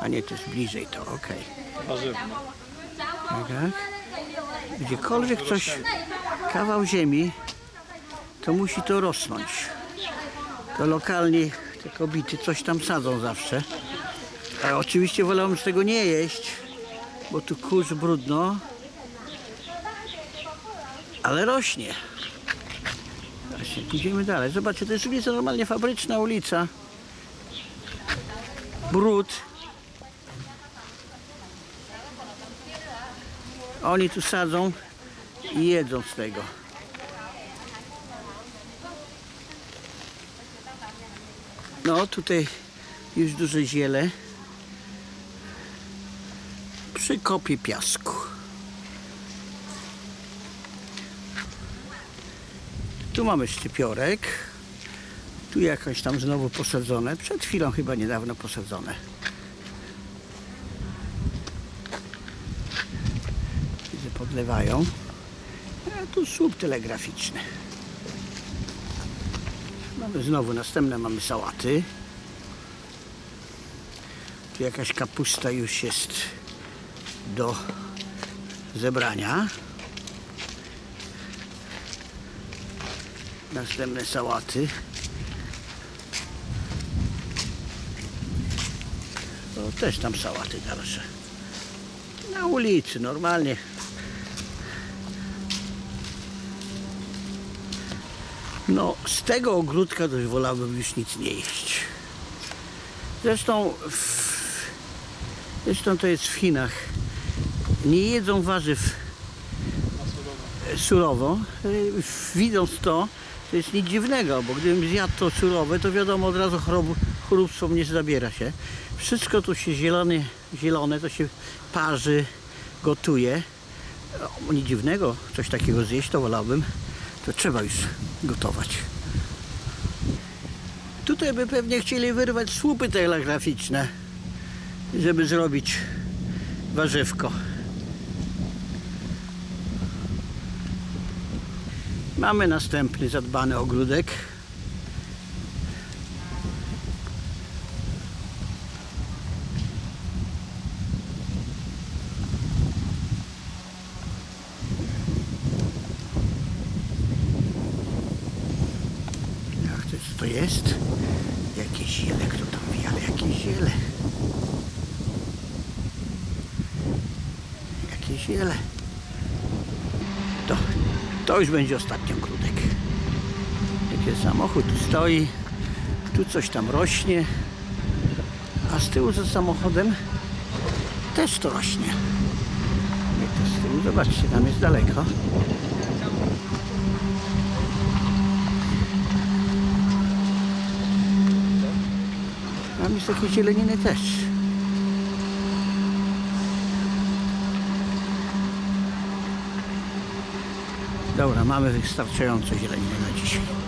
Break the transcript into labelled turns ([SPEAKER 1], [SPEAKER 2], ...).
[SPEAKER 1] A nie, to jest bliżej to, okej.
[SPEAKER 2] Warzywne.
[SPEAKER 1] Tak, tak. Gdziekolwiek coś, kawał ziemi, to musi to rosnąć. To lokalnie te kobiety coś tam sadzą zawsze. A oczywiście wolałbym z tego nie jeść, bo tu kurz brudno. Ale rośnie. Właśnie, pójdziemy dalej. Zobaczcie, to jest ulica normalnie fabryczna ulica. Brud. Oni tu sadzą i jedzą z tego. No tutaj już duże ziele. Przy kopie piasku. Tu mamy szczypiorek. Tu jakaś tam znowu posadzone. Przed chwilą chyba niedawno posadzone. Podlewają. A tu słup telegraficzny. Mamy znowu następne, mamy sałaty. Tu jakaś kapusta już jest do zebrania. Następne sałaty. O, też tam sałaty dalsze. Na ulicy, normalnie. No, z tego ogródka już wolałbym już nic nie jeść. Zresztą, w, zresztą to jest w Chinach. Nie jedzą warzyw surowo. E, Widząc to, to jest nic dziwnego, bo gdybym zjadł to surowe, to wiadomo od razu chorób, choróbstwo mnie zabiera się. Wszystko tu się zielone, zielone, to się parzy, gotuje. O, nic dziwnego, coś takiego zjeść to wolałbym. To trzeba już gotować. Tutaj by pewnie chcieli wyrwać słupy telegraficzne, żeby zrobić warzywko. Mamy następny zadbany ogródek. Jest? Jakieś ziele, kto tam wie, ale jakieś ziele. Jakieś ziele. To, to już będzie ostatni ogródek. Jaki samochód tu stoi. Tu coś tam rośnie. A z tyłu za samochodem też to rośnie. To z tyłu? Zobaczcie, tam jest daleko. Tam jest takie zieleniny też. Dobra, mamy wystarczająco zieleniny na dzisiaj.